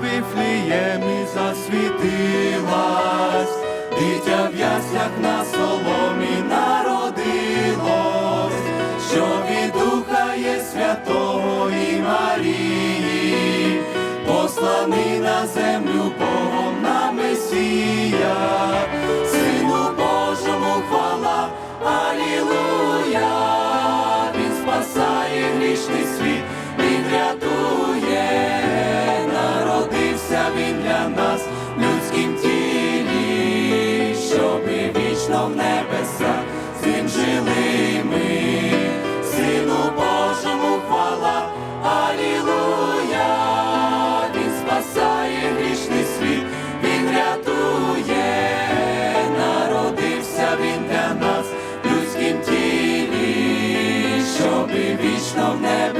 Вифліємі засвітилась, дитя в яснях на соломі народилось, що від духа є святого і Марії, послани на землю Богом на Месія, Сину Божому хвала, Алілуя, Він спасає грішний світ. Beast no never.